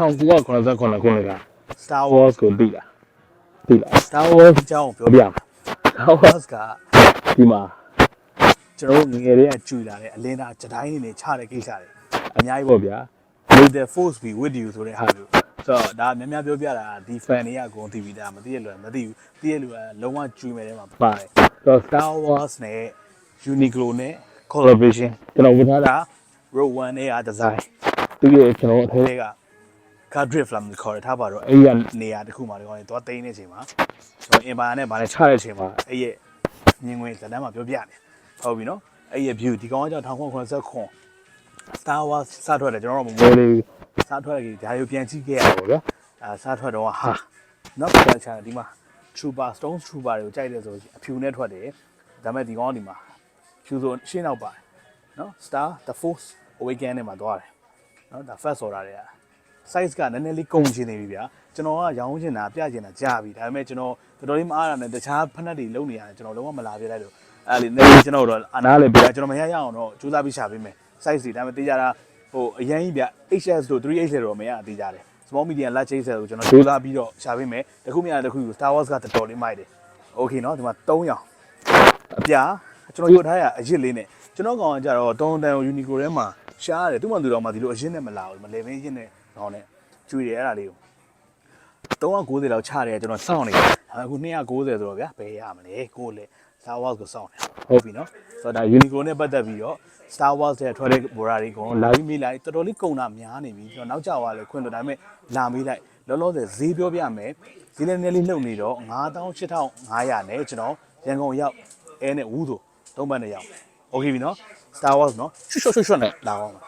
1989ခုနှစ်က Star Wars ကိုသိတာသိလား Star Wars အကြောင်းကိုပြောပြမှာ Star Wars ကဒီမှာကျွန်တော်တို့ငယ်ငယ်လေးကကြွလာတဲ့အလင်းသားကြတိုင်းနေနေချတဲ့ကိစ္စတွေအများကြီးပေါ့ဗျာ May the force be with you ဆိုတဲ့ဟာမျိုးဆိုတော့ဒါများများပြောပြတာဒီ fan တွေကဂုံတီဗီတာမသိရလို့မသိဘူးသိရလို့လုံးဝကြွမယ်ထဲမှာပါတယ်ဆိုတော့ Star Wars နဲ့ Uniqlo နဲ့ collaboration ကျွန်တော်ဝတ်ထားတာ Rogue One နဲ့အဒီဇိုင်းသူရဲ့ကျွန်တော်အထဲက car drift လာမခေါ်ရထားပါတော့အဲ့ဒီကနေရာတစ်ခုမှာဒီကောင်တွေသွားသိမ်းနေချိန်မှာကျွန်တော်အင်ပါယာနဲ့ဗာနဲ့ချတဲ့အချိန်မှာအဲ့ရဲ့မြင်ငွေဇာတ်တမ်းမှာပြောပြနေဟုတ်ပြီနော်အဲ့ရဲ့ view ဒီကောင်ကကြောင့်1989 Star Wars စထွက်တယ်ကျွန်တော်တို့မမိုးလေးစထွက်တယ်ဒါတွေကိုပြန်ကြည့်ခဲ့ရပါဗျာအဲစထွက်တော့ဟာနောက်ပြန်ချာဒီမှာ Trooper Stone Trooper တွေကိုကြိုက်တယ်ဆိုရင်အဖြူနဲ့ထွက်တယ်ဒါပေမဲ့ဒီကောင်ကဒီမှာဖြူဆိုရှင်းနောက်ပါတယ်နော် Star The Force Awakening နဲ့မှာသွားတယ်နော်ဒါ first order တွေက size ကနည်းနည်းလေးကုန်ချင်နေပြီဗျာကျွန်တော်ကရောင်းချင်တာပြချင်တာကြားပြီဒါပေမဲ့ကျွန်တော်တော်တော်လေးမအားတာနဲ့တခြားဖက်နှက်တွေလုံနေရတယ်ကျွန်တော်လုံးဝမလာပြလိုက်လို့အဲ့လေနည်းနည်းကျွန်တော်တော့အနားလည်းပြကျွန်တော်မရရအောင်တော့ကြိုးစားပြီးရှာပေးမယ် size တွေဒါပေမဲ့တေးကြတာဟိုအရင်ကြီးဗျ HS တို့ 3H တော့မရသေးကြတယ် small medium large size ကိုကျွန်တော်ကြိုးစားပြီးတော့ရှာပေးမယ်တခုမရတခု Star Wars ကတော်တော်လေးမိုက်တယ် okay เนาะဒီမှာ3ရောင်အပြာကျွန်တော်ယူထားရအရစ်လေးနဲ့ကျွန်တော်ကောင်ကကြတော့တုံးတန် Uniqlo ထဲမှာ ရှားတယ်သူ့မှသူတော်မှဒီလိုအရစ်နဲ့မလာဘူးမလဲမင်းရစ်နဲ့ဟောင်းနဲ့ကျွေးတယ်အဲ့ဒါလေးကို390လောက်ချတယ်ကျွန်တော်စောင့်နေတယ်အခု290ဆိုတော့ဗျာဘယ်ရမလဲကိုယ်လေ Star Wars ကိုစောင့်နေဟုတ်ပြီနော်ဆိုတော့ဒါ Uniqlo နဲ့ပတ်သက်ပြီးတော့ Star Wars တဲ့ထွက်တဲ့ဘော်ရာတွေကုန်လာပြီးမေးလိုက်တော်တော်လေးကုန်တာများနေပြီကျွန်တော်နောက်ကျသွားလဲခွင့်တော့ဒါပေမဲ့လာမေးလိုက်လောလောဆယ်ဈေးပြောပြမယ်ဈေးလည်းနည်းလေးနှုတ်နေတော့98,500နဲ့ကျွန်တော်ရန်ကုန်ရောက်အဲနဲ့ဝူးဆိုသုံးပတ်နဲ့ရောက် โอเคပြီနော် Star Wars နော်ရွှွှွှွှွှွှနဲ့လာအောင်ပါ